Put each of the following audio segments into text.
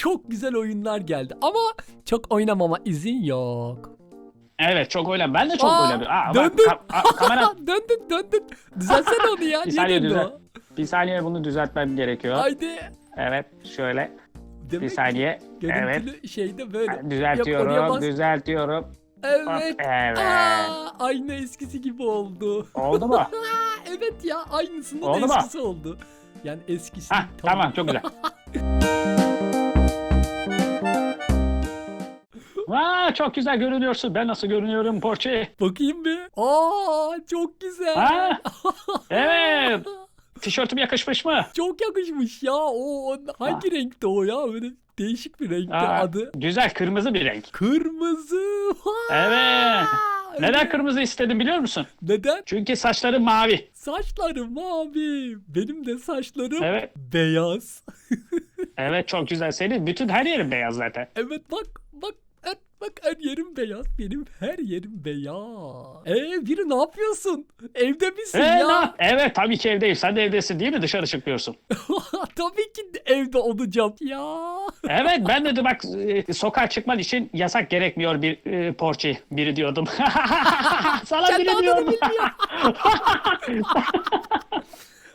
çok güzel oyunlar geldi. Ama çok oynamama izin yok. Evet çok öyle. Ben de çok Aa, öyle. Aa, bak, döndün. ka- a- kamera döndün döndün. Düzelsene onu ya. Bir Niye saniye düzel- bir saniye bunu düzeltmem gerekiyor. Haydi. Evet şöyle bir Demek ki saniye. Evet. şeyde böyle. Yap, Düzeltiyorum, bas. düzeltiyorum. Hop, Evet. Evet. Aa, aynı eskisi gibi oldu. Oldu mu? Evet ya aynısının Oldu mu? eskisi oldu. Yani eskisi. Hah, tamam çok güzel. Aa, çok güzel görünüyorsun. Ben nasıl görünüyorum Porçi? Bakayım bir. Aa çok güzel. Ha? Evet. Tişörtüm yakışmış mı? Çok yakışmış ya. O o hangi renkte o ya? Böyle değişik bir renkte Aa, adı. Güzel kırmızı bir renk. Kırmızı. Evet. Neden kırmızı istedim biliyor musun? Neden? Çünkü saçları mavi. Saçlarım mavi. Benim de saçlarım Evet. beyaz. Evet çok güzel. Senin bütün her yerin beyaz zaten. Evet bak bak her, yerim beyaz. Benim her yerim beyaz. Ee biri ne yapıyorsun? Evde misin Ee, ya? yap- Evet tabii ki evdeyim. Sen de evdesin değil mi? Dışarı çıkmıyorsun. Tabii ki de evde olacağım ya. Evet ben de bak e, sokağa çıkman için yasak gerekmiyor bir e, porçi biri diyordum. Sana Kendi biri diyordum.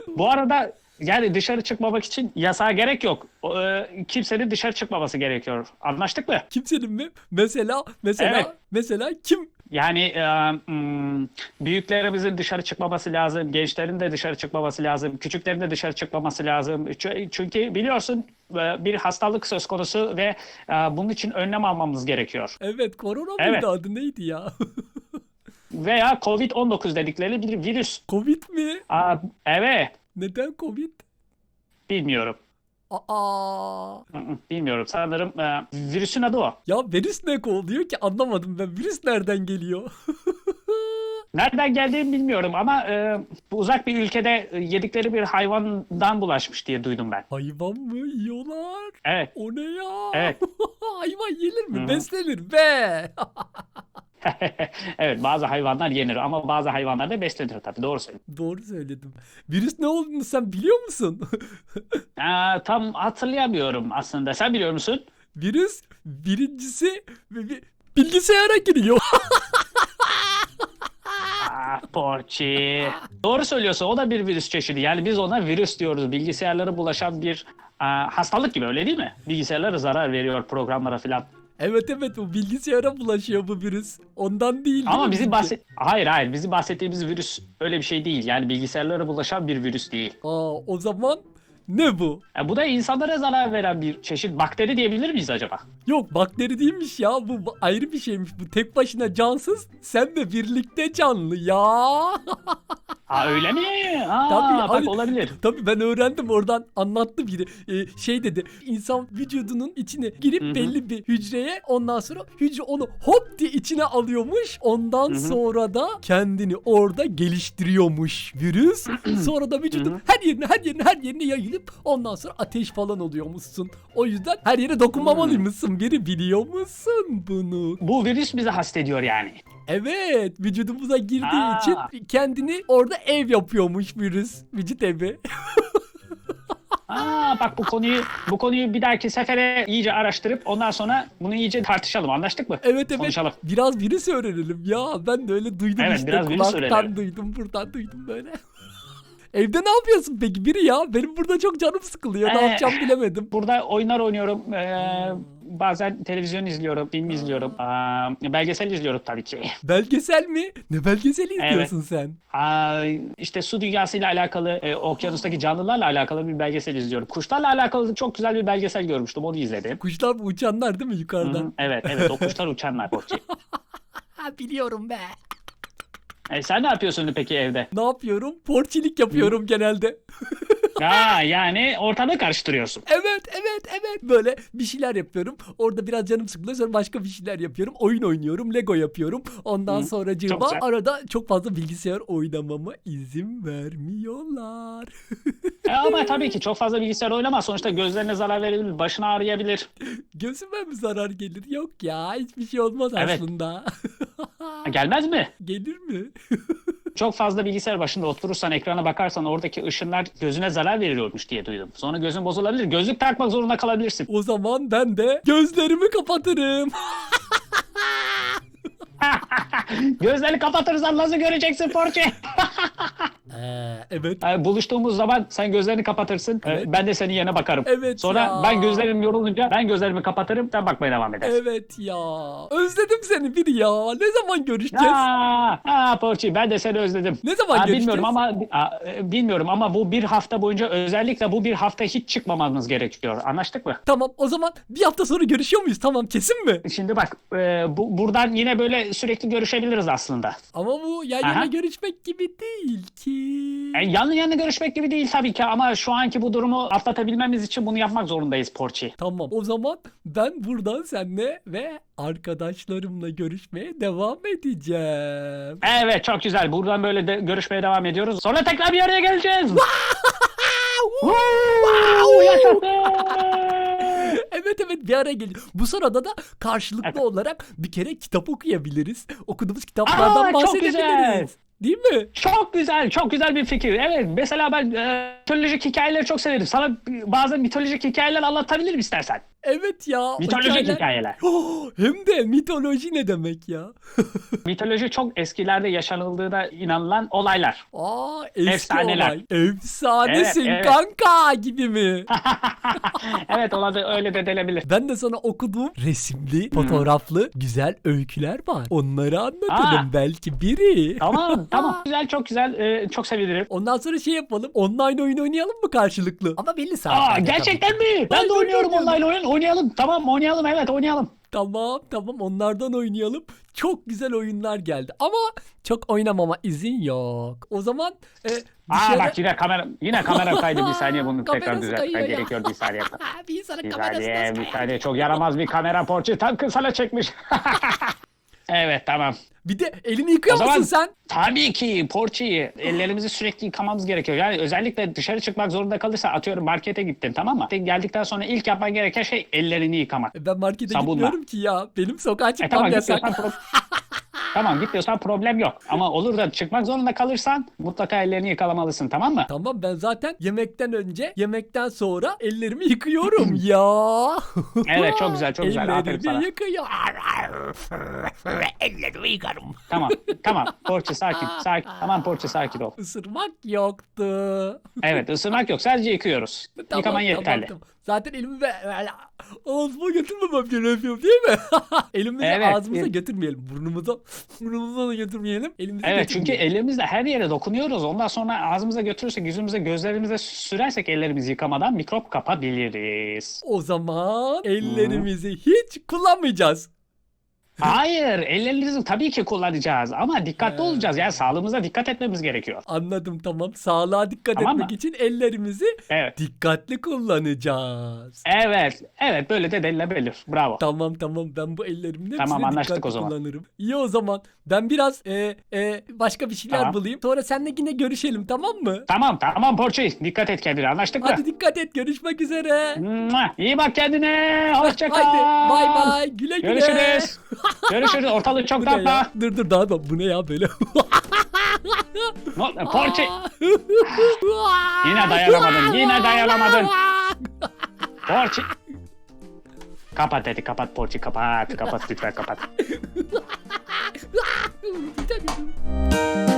Bu arada yani dışarı çıkmamak için yasağa gerek yok. O, e, kimsenin dışarı çıkmaması gerekiyor. Anlaştık mı? Kimsenin mi? Mesela mesela Evet. mesela kim? Yani e, hmm, büyüklerimizin dışarı çıkmaması lazım, gençlerin de dışarı çıkmaması lazım, küçüklerin de dışarı çıkmaması lazım. Çünkü biliyorsun e, bir hastalık söz konusu ve e, bunun için önlem almamız gerekiyor. Evet korona Evet. mıydı adı neydi ya? Veya Covid-19 dedikleri bir virüs. Covid mi? Aa, evet, Neden Covid? bilmiyorum. Aa. Bilmiyorum. Sanırım e, virüsün adı o. Ya virüs ne oluyor ki anlamadım ben. Virüs nereden geliyor? Nereden geldiğini bilmiyorum ama e, bu uzak bir ülkede e, yedikleri bir hayvandan bulaşmış diye duydum ben. Hayvan mı yiyorlar? Evet. O ne ya? Evet. Hayvan yenir mi? Hı hı. Beslenir be. evet bazı hayvanlar yenir ama bazı hayvanlar da beslenir tabii doğru söylüyorsun. Doğru söyledim. Virüs ne olduğunu sen biliyor musun? Aa, tam hatırlayamıyorum aslında. Sen biliyor musun? Virüs birincisi bi- bi- bilgisayara giriyor. Ah Porçi. Doğru söylüyorsun. O da bir virüs çeşidi. Yani biz ona virüs diyoruz. Bilgisayarlara bulaşan bir aa, hastalık gibi öyle değil mi? Bilgisayarlara zarar veriyor programlara filan. Evet evet bu bilgisayara bulaşıyor bu virüs. Ondan değil. değil Ama mi bizi bahset... Hayır hayır. Bizim bahsettiğimiz virüs öyle bir şey değil. Yani bilgisayarlara bulaşan bir virüs değil. Aa, o zaman ne bu? E, bu da insanlara zarar veren bir çeşit bakteri diyebilir miyiz acaba? Yok bakteri değilmiş ya bu, bu ayrı bir şeymiş bu tek başına cansız sen de birlikte canlı ya. Aa öyle mi? Aa, Tabii, bak abi. olabilir. Tabii ben öğrendim oradan anlattı biri Ee, şey dedi insan vücudunun içine girip Hı hı. belli bir hücreye ondan sonra hücre onu hop diye içine alıyormuş ondan Hı hı. sonra da kendini orada geliştiriyormuş virüs sonra da vücudun Hı hı. her yerine her yerine her yerine yayılıp ondan sonra ateş falan oluyormuşsun o yüzden her yere dokunmamalıymışsın biri biliyor musun bunu? Bu virüs bizi hastediyor yani. Evet vücudumuza girdiği Aa. için kendini orada ev yapıyormuş virüs vücut evi. Aa bak bu konuyu bu konuyu bir dahaki sefere iyice araştırıp ondan sonra bunu iyice tartışalım. Anlaştık mı? Evet evet. Konuşalım. Biraz virüs öğrenelim ya. Ben de öyle duydum Evet, işte. biraz Kulaktan öğrenelim. duydum, buradan duydum böyle. Evde ne yapıyorsun peki biri ya? Benim burada çok canım sıkılıyor. Ne Ee, yapacağım bilemedim. Burada oyunlar oynuyorum. Ee, bazen televizyon izliyorum, film izliyorum. Aa, belgesel izliyorum tabii ki. Belgesel mi? Ne belgeseli izliyorsun sen? Aa, işte su dünyasıyla alakalı, e, okyanustaki canlılarla alakalı bir belgesel izliyorum. Kuşlarla alakalı çok güzel bir belgesel görmüştüm. Onu izledim. Kuşlar bu uçanlar değil mi Hı hı, yukarıdan? Evet, evet. O kuşlar uçanlar. Ha, biliyorum be. E, sen ne yapıyorsun peki evde? Ne yapıyorum? Porçilik yapıyorum genelde. Aa, yani ortalığı karıştırıyorsun. Evet evet evet böyle bir şeyler yapıyorum. Orada biraz canım sıkılıyor sonra başka bir şeyler yapıyorum. Oyun oynuyorum, Lego yapıyorum. Ondan Hı, sonra cıma güzel. arada çok fazla bilgisayar oynamama izin vermiyorlar. E, ama tabii ki çok fazla bilgisayar oynama. Sonuçta gözlerine zarar verebilir, başını ağrıyabilir. Gözüme mi zarar gelir? Yok ya hiçbir şey olmaz Evet. aslında. Ha, Gelmez mi? Gelir mi? Çok fazla bilgisayar başında oturursan, ekrana bakarsan oradaki ışınlar gözüne zarar veriyormuş diye duydum. Sonra gözün bozulabilir. Gözlük takmak zorunda kalabilirsin. O zaman ben de gözlerimi kapatırım. Gözlerini kapatırsan nasıl göreceksin Porçe? Ee, evet. Ee, Buluştuğumuz zaman sen gözlerini kapatırsın. Evet. Ben de senin yerine bakarım. Evet Sonra ya. ben gözlerim yorulunca ben gözlerimi kapatırım. Sen bakmaya devam edersin. Evet ya. Özledim seni bir ya. Ne zaman görüşeceğiz? Aa, aa Porçi ben de seni özledim. Ne zaman Aa, görüşeceğiz? bilmiyorum ama aa, bilmiyorum ama bu bir hafta boyunca özellikle bu bir hafta hiç çıkmamamız gerekiyor. Anlaştık mı? Tamam o zaman bir hafta sonra görüşüyor muyuz? Tamam kesin mi? Şimdi bak e, bu, buradan yine böyle sürekli görüşebiliriz aslında. Ama bu yan yana Aha. görüşmek gibi değil ki. Yani yanlı yanlı görüşmek gibi değil tabii ki ama şu anki bu durumu atlatabilmemiz için bunu yapmak zorundayız Porçi. Tamam o zaman ben buradan seninle ve arkadaşlarımla görüşmeye devam edeceğim. Evet çok güzel. Buradan böyle de görüşmeye devam ediyoruz. Sonra tekrar bir araya geleceğiz. Wow, yaşasın. Evet evet bir araya geliyor. Bu sırada da karşılıklı Evet. olarak bir kere kitap okuyabiliriz. Okuduğumuz kitaplardan Aa, çok bahsedebiliriz. güzel. Değil mi? Çok güzel, çok güzel bir fikir. Evet, mesela ben e, mitolojik hikayeleri çok severim. Sana bazı mitolojik hikayeler anlatabilirim istersen. Evet ya. Mitolojik hikayeler- hikayeler. Oh, hem de mitoloji ne demek ya? Mitoloji çok eskilerde yaşanıldığına inanılan olaylar. Aa eski Efsaneler. olay. Efsanesin Evet, evet. kanka gibi mi? evet, ona da öyle de denebilir. ben de sana okuduğum resimli, fotoğraflı güzel öyküler var. Onları anlatırım Aa. belki biri. Tamam, tamam. Güzel, çok güzel. e, çok sevinirim. Ondan sonra şey yapalım. Online oyun oynayalım mı karşılıklı? Ama belli Aa, saatlerde. gerçekten mi? Ben de oynuyorum oynuyorum. online oyun. Oynayalım. Tamam, oynayalım. Evet, oynayalım. Tamam tamam onlardan oynayalım. Çok güzel oyunlar geldi ama çok oynamama izin yok. O zaman e, Aa dışarı... bak yine kamera yine kamera kaydı bir saniye bunu tekrar Kamerası düzeltmem kayıyor ya. gerekiyor bir saniye. bir insanın Bir kamerası saniye, nasıl bir kayar? saniye. Çok yaramaz bir kamera porçu. Tam kısala çekmiş. evet tamam. Bir de elini yıkıyor musun sen? Tabii ki porçiyi ellerimizi sürekli yıkamamız gerekiyor. Yani özellikle dışarı çıkmak zorunda kalırsa atıyorum markete gittin tamam mı? Geldikten sonra ilk yapman gereken şey ellerini yıkamak. E, Ben markete Sabunla. gitmiyorum ki ya. Benim sokağa E çıkmam yasak. gitmiyorsan, pro- tamam gitmiyorsan problem yok. Ama olur da çıkmak zorunda kalırsan mutlaka ellerini yıkalamalısın tamam mı? Tamam ben zaten yemekten önce, yemekten sonra ellerimi yıkıyorum ya. Evet çok güzel çok güzel. Aferin sana. Ellerimi yıkıyorum. Ellerimi yıkarım. Tamam tamam Porçi sakin sakin. Tamam Porçi sakin ol. Isırmak yoktu. Evet ısırmak yok sadece yıkıyoruz. Tamam, Yıkaman tamam, yeterli. tamam. Zaten elimi ve ağzıma götürmemem gerekiyor değil mi? Elimizi Evet, ağzımıza el- götürmeyelim. Burnumuza, burnumuza da götürmeyelim. Elimizi Evet çünkü elimizle her yere dokunuyoruz. Ondan sonra ağzımıza götürürsek, yüzümüze, gözlerimize sürersek ellerimizi yıkamadan mikrop kapabiliriz. O zaman ellerimizi hiç kullanmayacağız. Hayır, ellerimizi tabii ki kullanacağız ama dikkatli olacağız. Yani sağlığımıza dikkat etmemiz gerekiyor. Anladım tamam. Sağlığa dikkat Tamam etmek mı? için ellerimizi Evet. dikkatli kullanacağız. Evet, evet böyle de denilebilir. Bravo. Tamam tamam ben bu ellerimin Tamam, hepsini anlaştık dikkatli o zaman. kullanırım. İyi o zaman ben biraz e, e, başka bir şeyler Tamam. bulayım. Sonra seninle yine görüşelim tamam mı? Tamam, tamam Porçi. Dikkat et kendine. Anlaştık mı? Hadi dikkat et görüşmek üzere. Mua, İyi bak kendine. Hoşça. Haydi bay bay güle güle. Görüşürüz. Görüşürüz. Ortalık çok ne ya? dağıtma. Dur dur dağıtma bu ne ya böyle? No, Porçi. Yine dayanamadın, yine dayanamadın. Porçi. Kapat dedi kapat Porçi kapat kapat lütfen kapat. Bir tane-